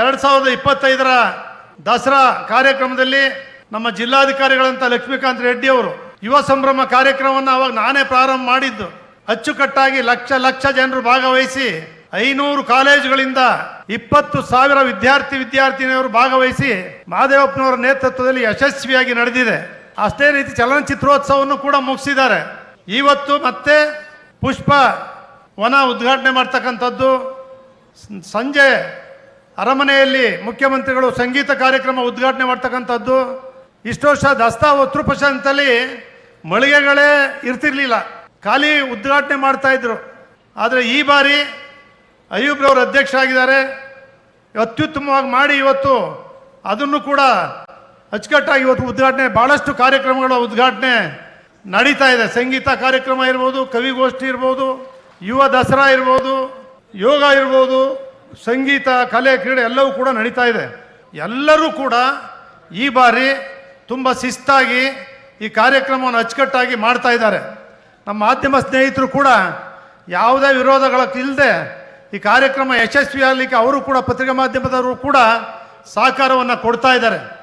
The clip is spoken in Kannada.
ಎರಡು ಸಾವಿರದ ಇಪ್ಪತ್ತೈದರ ದಸರಾ ಕಾರ್ಯಕ್ರಮದಲ್ಲಿ ನಮ್ಮ ಜಿಲ್ಲಾಧಿಕಾರಿಗಳಂತ ಲಕ್ಷ್ಮೀಕಾಂತ್ ರೆಡ್ಡಿ ಅವರು ಯುವ ಸಂಭ್ರಮ ಕಾರ್ಯಕ್ರಮವನ್ನು ಅವಾಗ ನಾನೇ ಪ್ರಾರಂಭ ಮಾಡಿದ್ದು. ಅಚ್ಚುಕಟ್ಟಾಗಿ ಲಕ್ಷ ಲಕ್ಷ ಜನರು ಭಾಗವಹಿಸಿ ಐನೂರು ಕಾಲೇಜುಗಳಿಂದ ಇಪ್ಪತ್ತು ಸಾವಿರ ವಿದ್ಯಾರ್ಥಿ ವಿದ್ಯಾರ್ಥಿನಿಯವರು ಭಾಗವಹಿಸಿ ಮಹಾದೇವಪ್ಪನವರ ನೇತೃತ್ವದಲ್ಲಿ ಯಶಸ್ವಿಯಾಗಿ ನಡೆದಿದೆ. ಅಷ್ಟೇ ರೀತಿ ಚಲನಚಿತ್ರೋತ್ಸವವನ್ನು ಕೂಡ ಮುಗಿಸಿದ್ದಾರೆ. ಇವತ್ತು ಮತ್ತೆ ಪುಷ್ಪ ವನ ಉದ್ಘಾಟನೆ ಮಾಡ್ತಕ್ಕಂಥದ್ದು. ಸಂಜೆ ಅರಮನೆಯಲ್ಲಿ ಮುಖ್ಯಮಂತ್ರಿಗಳು ಸಂಗೀತ ಕಾರ್ಯಕ್ರಮ ಉದ್ಘಾಟನೆ ಮಾಡ್ತಕ್ಕಂಥದ್ದು. ಇಷ್ಟು ವರ್ಷ ದಸ್ತಾ ಉತ್ತರಪ್ರಶಾಂತಲ್ಲಿ ಮಳಿಗೆಗಳೇ ಇರ್ತಿರ್ಲಿಲ್ಲ. ಖಾಲಿ ಉದ್ಘಾಟನೆ ಮಾಡ್ತಾ ಇದ್ರು. ಆದರೆ ಈ ಬಾರಿ ಅಯ್ಯೂಬ್ರವರು ಅಧ್ಯಕ್ಷ ಆಗಿದ್ದಾರೆ. ಅತ್ಯುತ್ತಮವಾಗಿ ಮಾಡಿ ಇವತ್ತು ಅದನ್ನು ಕೂಡ ಅಚ್ಚುಕಟ್ಟಾಗಿ ಇವತ್ತು ಉದ್ಘಾಟನೆ ಭಾಳಷ್ಟು ಕಾರ್ಯಕ್ರಮಗಳ ಉದ್ಘಾಟನೆ ನಡೀತಾ ಇದೆ. ಸಂಗೀತ ಕಾರ್ಯಕ್ರಮ ಇರ್ಬೋದು, ಕವಿಗೋಷ್ಠಿ ಇರ್ಬೋದು, ಯುವ ದಸರಾ ಇರ್ಬೋದು, ಯೋಗ ಇರ್ಬೋದು ಸಂಗೀತ, ಕಲೆ, ಕ್ರೀಡೆ ಎಲ್ಲವೂ ಕೂಡ ನಡೀತಾ ಇದೆ. ಎಲ್ಲರೂ ಕೂಡ ಈ ಬಾರಿ ತುಂಬ ಶಿಸ್ತಾಗಿ ಈ ಕಾರ್ಯಕ್ರಮವನ್ನು ಅಚ್ಚುಕಟ್ಟಾಗಿ ಮಾಡ್ತಾ ಇದ್ದಾರೆ. ನಮ್ಮ ಮಾಧ್ಯಮ ಸ್ನೇಹಿತರು ಕೂಡ ಯಾವುದೇ ವಿರೋಧಗಳ ಇಲ್ಲದೆ ಈ ಕಾರ್ಯಕ್ರಮ ಯಶಸ್ವಿಯಾಗಲಿಕ್ಕೆ ಅವರು ಕೂಡ ಪತ್ರಿಕಾ ಮಾಧ್ಯಮದವರು ಕೂಡ ಸಹಕಾರವನ್ನು ಕೊಡ್ತಾ ಇದ್ದಾರೆ.